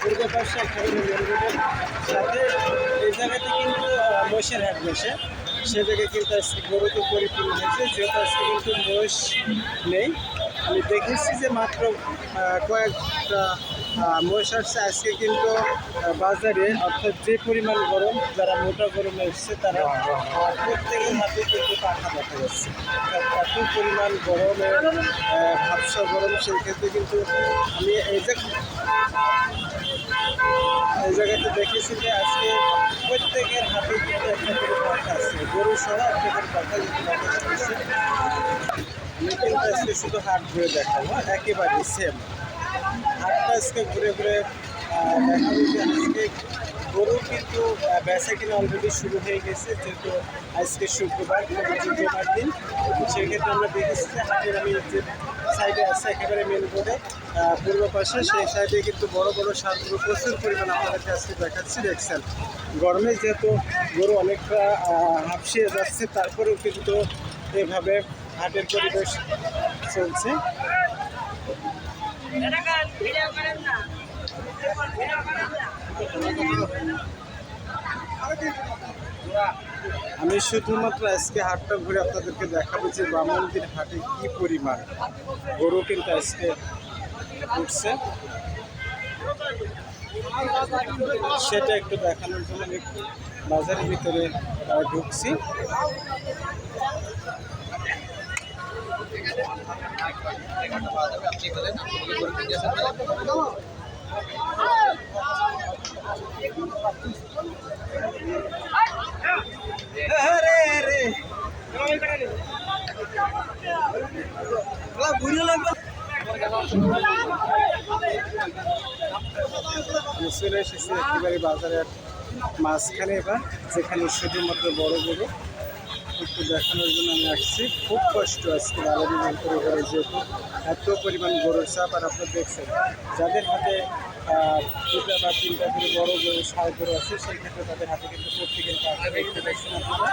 পূর্ব পাশে সাথে জায়গাতে কিন্তু মহিষের হাট বসে। সে জায়গায় কিন্তু আজকে গরুতে পরিপূর্ণ হয়েছে, যেহেতু আজকে কিন্তু মহিষ নেই। আমি দেখেছি যে মাত্র কয়েকটা আহ, মহিষ আজকে কিন্তু বাজারে অর্থাৎ যে পরিমাণ গরম যারা মোটা গরমে এসছে তারা প্রত্যেকের হাতে কিন্তু পাখা দেখা যাচ্ছে। এত পরিমাণ গরমে ভাবসা গরম সেই ক্ষেত্রে কিন্তু আমি এই যে এই জায়গাতে দেখেছি যে আজকে প্রত্যেকের হাতে কিন্তু একটা করে পাখা আছে। গরু সহ একটা করে পাখা যদি দেখা যাচ্ছে। আমি কিন্তু আজকে শুধু হাট ঘুরে দেখাবো একেবারে সেম আজকে ঘুরে ঘুরে দেখাবো যে আজকে। গরু কিন্তু বেচা কিনা অলরেডি শুরু হয়ে গেছে যেহেতু আজকে শুক্রবার জুমার দিন। সেক্ষেত্রে আমরা দেখেছি যে হাটের আমি যে সাইডে আছে একেবারে মেন রোডে পূর্ব পাশে সেই সাইডে কিন্তু বড় বড় সারগুলো প্রচুর পরিমাণ আপনাদেরকে আজকে দেখাচ্ছি দেখছেন। গরমে যেহেতু গরু অনেকটা আহ, হাঁপসিয়ে যাচ্ছে তারপরেও কিন্তু এভাবে হাটের পরিবেশ চলছে। আমি শুধুমাত্র আজকে হাটটা ঘুরে আপনাদেরকে দেখাবো যে বামন্দির হাটে কি পরিমাণ গরু কিন্তু আজকে উঠছে। সেটা একটু দেখানোর জন্য আমি বাজারের ভিতরে ঢুকছি আরে, আরে। আলা, ঘুরে লাগবে। আমি চলে এসেছি একেবারে মাঝখানে এবার যেখানে শুধুমাত্র বড় বড় একটু দেখানোর জন্য আমি আসছি। খুব কষ্ট আজকে বের করে করে যেহেতু এত পরিমাণ গরুর চাপ, আর আপনার দেখছেন, যাদের হাতে দুটা বা তিনটা করে বড় গরু সার গরু আছে, সেই ক্ষেত্রে তাদের হাতে কিন্তু প্রত্যেকের কাছে দেখতে পাচ্ছেন আপনারা।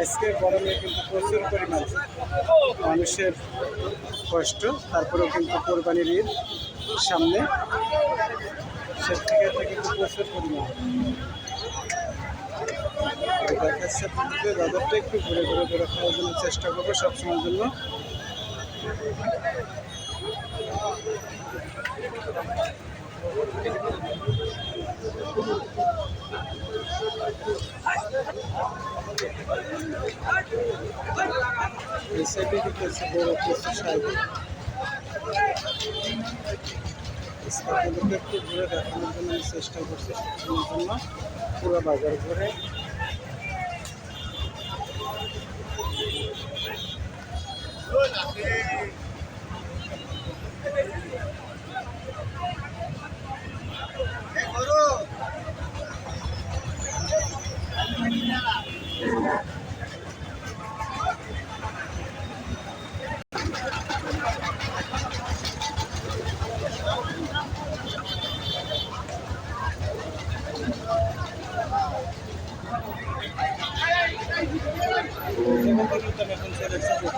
আজকে গরমে কিন্তু প্রচুর পরিমাণ মানুষের কষ্ট, তারপরেও কিন্তু কোরবানির ঈদ সামনে। সে থেকে কিন্তু প্রচুর পরিমাণ। দেখাচ্ছে আপনাদের বাজারটা একটু ঘুরে ঘুরে ঘুরে খাওয়ার জন্য চেষ্টা করব সবসময়ের জন্য। সাইডে আপনাদেরকে একটু দেখানোর জন্য চেষ্টা করছি জন্য। পুরো বাজার ঘুরে। Gracias.